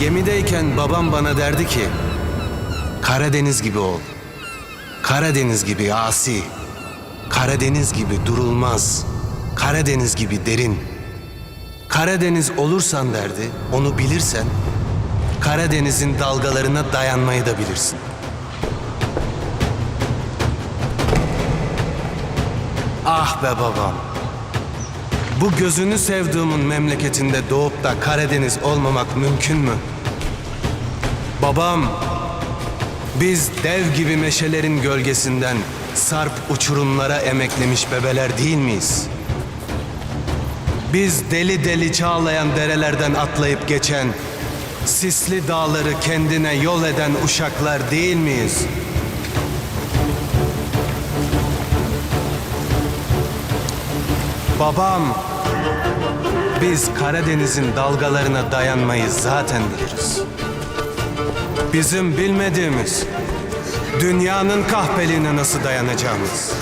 Gemideyken babam bana derdi ki Karadeniz gibi ol. Karadeniz gibi asi. Karadeniz gibi durulmaz. Karadeniz gibi derin. Karadeniz olursan derdi, onu bilirsen Karadeniz'in dalgalarına dayanmayı da bilirsin. Ah be babam. Bu gözünü sevdiğimin memleketinde doğup da Karadeniz olmamak mümkün mü? Babam, biz dev gibi meşelerin gölgesinden sarp uçurumlara emeklemiş bebeler değil miyiz? Biz deli deli çağlayan derelerden atlayıp geçen, sisli dağları kendine yol eden uşaklar değil miyiz? Babam, biz Karadeniz'in dalgalarına dayanmayı zaten biliriz. Bizim bilmediğimiz, dünyanın kahpeliğine nasıl dayanacağımız.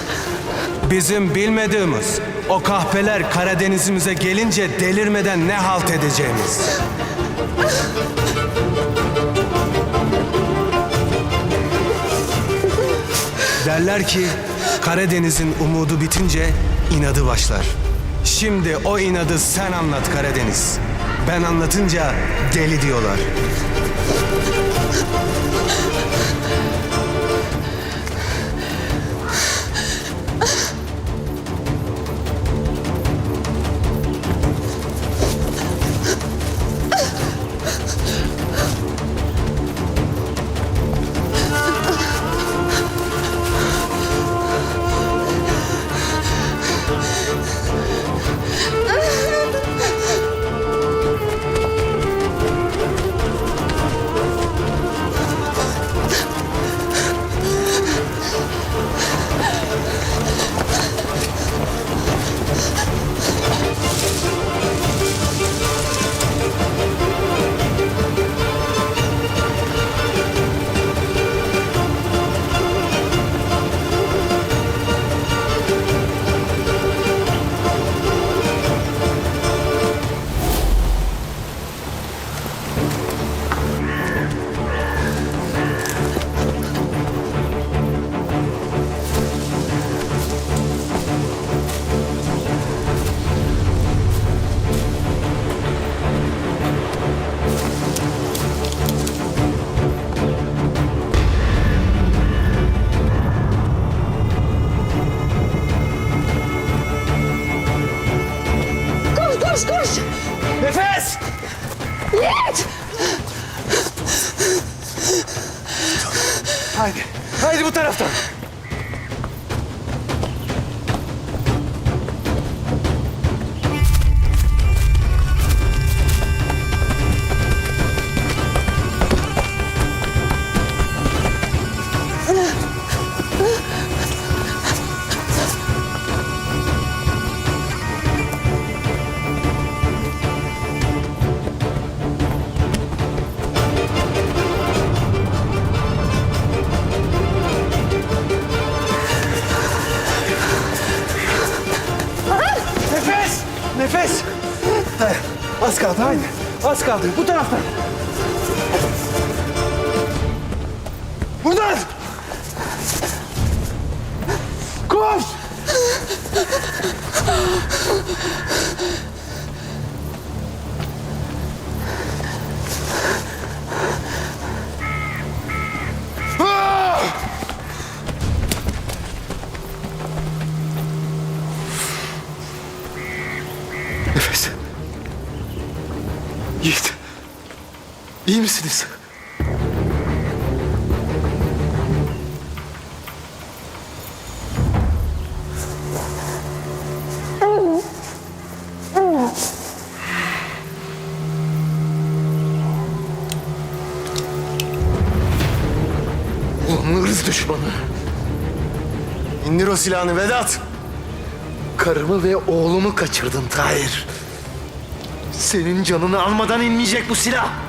Bizim bilmediğimiz, o kahpeler Karadeniz'imize gelince delirmeden ne halt edeceğimiz. Derler ki Karadeniz'in umudu bitince inadı başlar. Şimdi o inadı sen anlat Karadeniz. Ben anlatınca deli diyorlar. Haydi. Haydi bu taraftan. Dayan. Az kaldı haydi. Az kaldı. Bu taraftan. Buradan! Koş! Yiğit. İyi misiniz? Ulan düşmanı. İndir o silahını Vedat. Karımı ve oğlumu kaçırdın Tahir. Senin canını almadan inmeyecek bu silah.